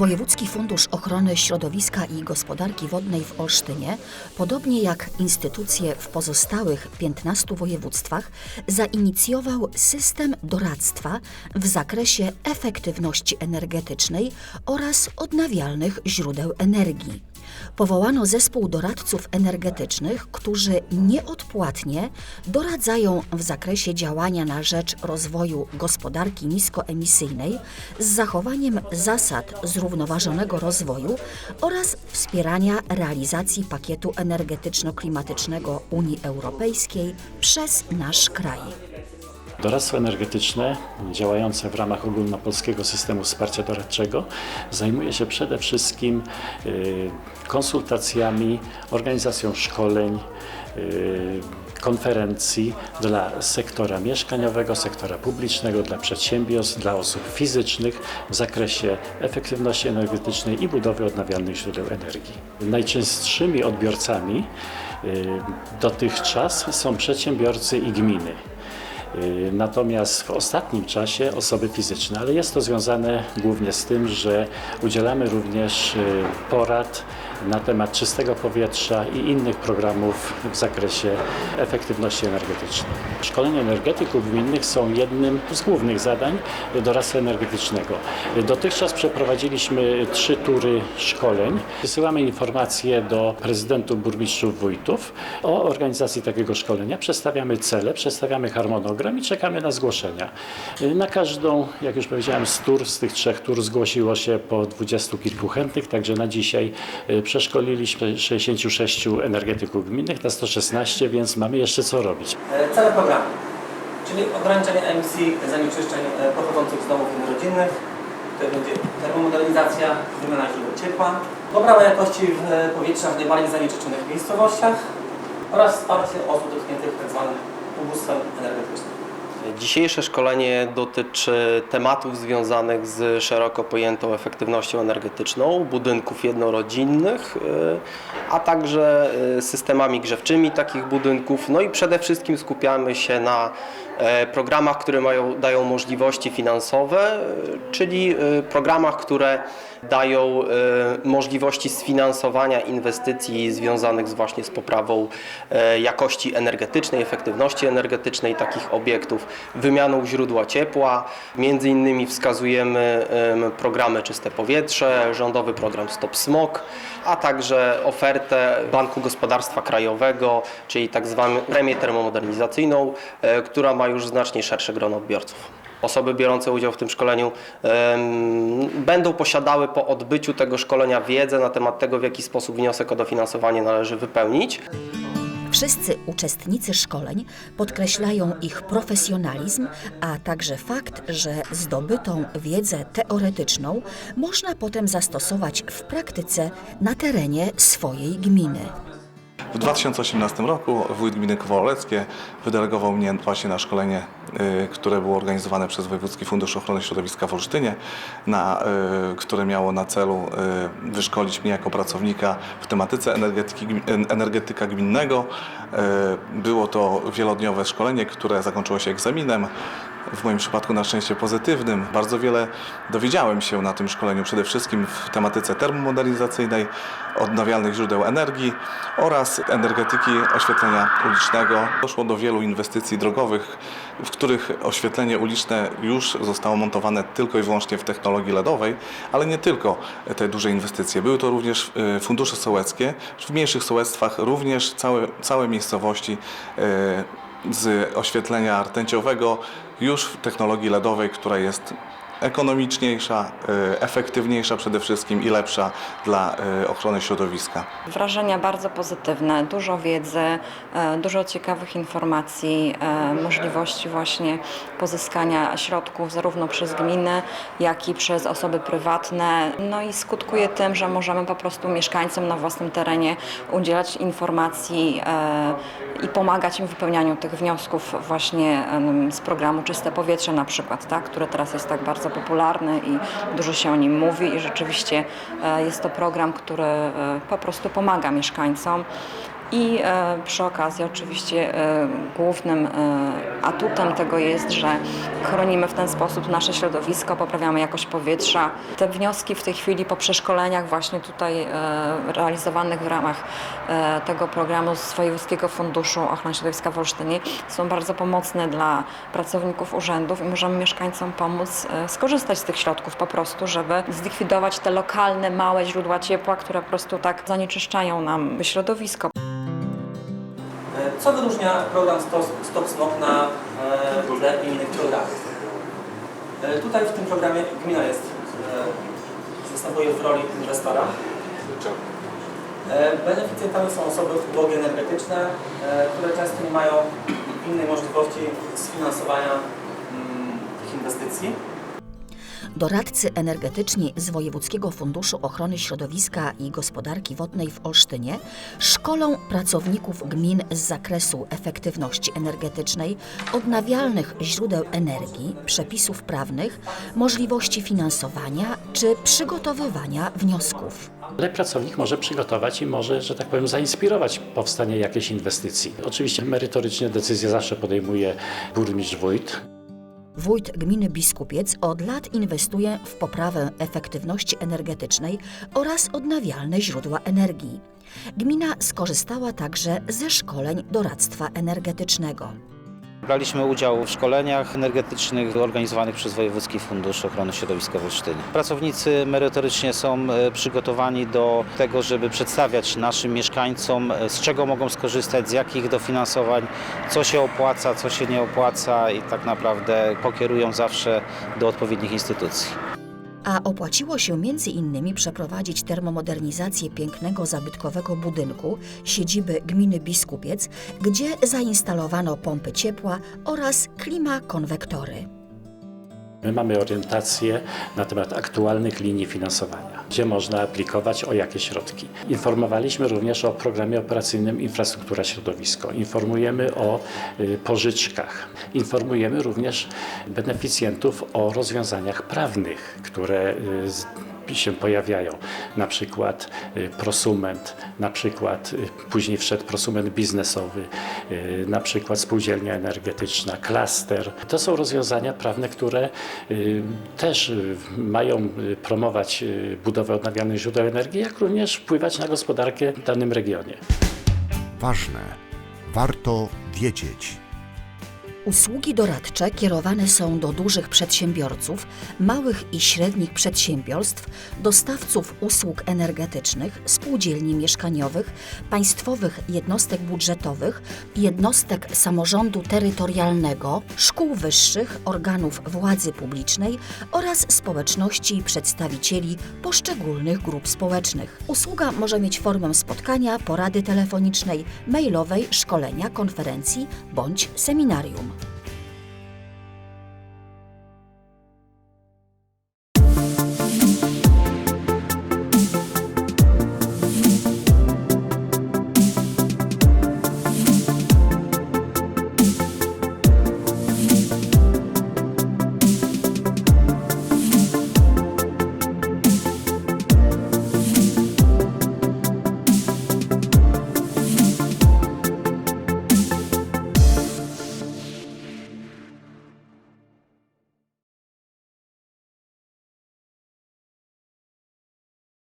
Wojewódzki Fundusz Ochrony Środowiska i Gospodarki Wodnej w Olsztynie, podobnie jak instytucje w pozostałych 15 województwach, zainicjował system doradztwa w zakresie efektywności energetycznej oraz odnawialnych źródeł energii. Powołano zespół doradców energetycznych, którzy nieodpłatnie doradzają w zakresie działania na rzecz rozwoju gospodarki niskoemisyjnej z zachowaniem zasad zrównoważonego rozwoju oraz wspierania realizacji pakietu energetyczno-klimatycznego Unii Europejskiej przez nasz kraj. Doradztwo energetyczne działające w ramach ogólnopolskiego systemu wsparcia doradczego zajmuje się przede wszystkim y, konsultacjami, organizacją szkoleń, y, konferencji dla sektora mieszkaniowego, sektora publicznego, dla przedsiębiorstw, dla osób fizycznych w zakresie efektywności energetycznej i budowy odnawialnych źródeł energii. Najczęstszymi odbiorcami y, dotychczas są przedsiębiorcy i gminy. Y, Natomiast w ostatnim czasie osoby fizyczne, ale jest to związane głównie z tym, że udzielamy również y, porad na temat czystego powietrza i innych programów w zakresie efektywności energetycznej. Szkolenia energetyków gminnych są jednym z głównych zadań doradztwa energetycznego. Dotychczas przeprowadziliśmy trzy tury szkoleń. Wysyłamy informacje do prezydentów, burmistrzów, wójtów o organizacji takiego szkolenia. Przedstawiamy cele, przedstawiamy harmonogram i czekamy na zgłoszenia. Na każdą, jak już powiedziałem, z tur, z tych trzech tur zgłosiło się po dwudziestu kilku chętnych, także na dzisiaj y, przeszkoliliśmy 66 energetyków gminnych, na 116, więc mamy jeszcze co robić. E, Cele programu, czyli ograniczenie emisji zanieczyszczeń e, pochodzących z domów jednorodzinnych, to będzie termomodernizacja, wymiana źródeł ciepła, poprawa jakości e, powietrza w najbardziej zanieczyszczonych miejscowościach oraz wsparcie osób dotkniętych tzw. ubóstwem energetycznym. Dzisiejsze szkolenie dotyczy tematów związanych z szeroko pojętą efektywnością energetyczną budynków jednorodzinnych, y, a także y, systemami grzewczymi takich budynków. No i przede wszystkim skupiamy się na e, programach, które mają, dają możliwości finansowe, czyli programach, które dają y, możliwości sfinansowania inwestycji związanych z właśnie z poprawą e, jakości energetycznej, efektywności energetycznej takich obiektów, wymianą źródła ciepła. Między innymi wskazujemy em, programy Czyste Powietrze, rządowy program Stop Smog, a także ofertę Banku Gospodarstwa Krajowego, czyli tak zwaną premię termomodernizacyjną, e, która ma już znacznie szersze grono odbiorców. Osoby biorące udział w tym szkoleniu będą posiadały po odbyciu tego szkolenia wiedzę na temat tego, w jaki sposób wniosek o dofinansowanie należy wypełnić. Wszyscy uczestnicy szkoleń podkreślają ich profesjonalizm, a także fakt, że zdobytą wiedzę teoretyczną można potem zastosować w praktyce na terenie swojej gminy. W 2018 roku wójt gminy Kowaroleckie wydelegował mnie właśnie na szkolenie, y, które było organizowane przez Wojewódzki Fundusz Ochrony Środowiska w Olsztynie, na, y, które miało na celu y, wyszkolić mnie jako pracownika w tematyce energetyki, energetyka gminnego. Było to wielodniowe szkolenie, które zakończyło się egzaminem. W moim przypadku na szczęście pozytywnym. Bardzo wiele dowiedziałem się na tym szkoleniu, przede wszystkim w tematyce termomodernizacyjnej, odnawialnych źródeł energii oraz energetyki oświetlenia ulicznego. Doszło do wielu inwestycji drogowych, w których oświetlenie uliczne już zostało montowane tylko i wyłącznie w technologii LEDowej, ale nie tylko te duże inwestycje. Były to również y, fundusze sołeckie. W mniejszych sołectwach również całe, całe miejscowości y, z oświetlenia rtęciowego już w technologii LEDowej, która jest ekonomiczniejsza, y, efektywniejsza przede wszystkim i lepsza dla y, ochrony środowiska. Wrażenia bardzo pozytywne, dużo wiedzy, e, dużo ciekawych informacji, e, możliwości właśnie pozyskania środków zarówno przez gminy, jak i przez osoby prywatne. No i skutkuje tym, że możemy po prostu mieszkańcom na własnym terenie udzielać informacji e, i pomagać im w wypełnianiu tych wniosków właśnie z programu Czyste Powietrze na przykład, tak, który teraz jest tak bardzo popularny i dużo się o nim mówi i rzeczywiście e, jest to program, który e, po prostu pomaga mieszkańcom. I e, przy okazji oczywiście e, głównym e, atutem tego jest, że chronimy w ten sposób nasze środowisko, poprawiamy jakość powietrza. Te wnioski w tej chwili po przeszkoleniach właśnie tutaj realizowanych w ramach tego programu z Wojewódzkiego Funduszu Ochrony Środowiska w Olsztynie są bardzo pomocne dla pracowników urzędów i możemy mieszkańcom pomóc skorzystać z tych środków po prostu, żeby zlikwidować te lokalne, małe źródła ciepła, które po prostu tak zanieczyszczają nam środowisko. E, Co wyróżnia program Stop, Smog na e, tle innych programów? E, Tutaj w tym programie gmina jest, e, występuje w roli inwestora. E, Beneficjentami są osoby ubogie energetyczne, e, które często nie mają innej możliwości sfinansowania mm, tych inwestycji. Doradcy energetyczni z Wojewódzkiego Funduszu Ochrony Środowiska i Gospodarki Wodnej w Olsztynie szkolą pracowników gmin z zakresu efektywności energetycznej, odnawialnych źródeł energii, przepisów prawnych, możliwości finansowania czy przygotowywania wniosków. Ale pracownik może przygotować i może, że tak powiem, zainspirować powstanie jakiejś inwestycji. Oczywiście merytorycznie decyzję zawsze podejmuje burmistrz wójt. Wójt gminy Biskupiec od lat inwestuje w poprawę efektywności energetycznej oraz odnawialne źródła energii. Gmina skorzystała także ze szkoleń doradztwa energetycznego. Braliśmy udział w szkoleniach energetycznych organizowanych przez Wojewódzki Fundusz Ochrony Środowiska w Olsztynie. Pracownicy merytorycznie są e, przygotowani do tego, żeby przedstawiać naszym mieszkańcom, e, z czego mogą skorzystać, z jakich dofinansowań, co się opłaca, co się nie opłaca i tak naprawdę pokierują zawsze do odpowiednich instytucji. A opłaciło się między innymi przeprowadzić termomodernizację pięknego zabytkowego budynku siedziby gminy Biskupiec, gdzie zainstalowano pompy ciepła oraz klimakonwektory. My mamy orientację na temat aktualnych linii finansowania, gdzie można aplikować o jakie środki. Informowaliśmy również o programie operacyjnym Infrastruktura Środowisko. Informujemy o y, pożyczkach. Informujemy również beneficjentów o rozwiązaniach prawnych, które y, się pojawiają, na przykład y, prosument, na przykład y, później wszedł prosument biznesowy, y, na przykład spółdzielnia energetyczna, klaster. To są rozwiązania prawne, które też mają promować budowę odnawialnych źródeł energii, jak również wpływać na gospodarkę w danym regionie. Ważne. Warto wiedzieć. Usługi doradcze kierowane są do dużych przedsiębiorców, małych i średnich przedsiębiorstw, dostawców usług energetycznych, spółdzielni mieszkaniowych, państwowych jednostek budżetowych, jednostek samorządu terytorialnego, szkół wyższych, organów władzy publicznej oraz społeczności i przedstawicieli poszczególnych grup społecznych. Usługa może mieć formę spotkania, porady telefonicznej, mailowej, szkolenia, konferencji bądź seminarium.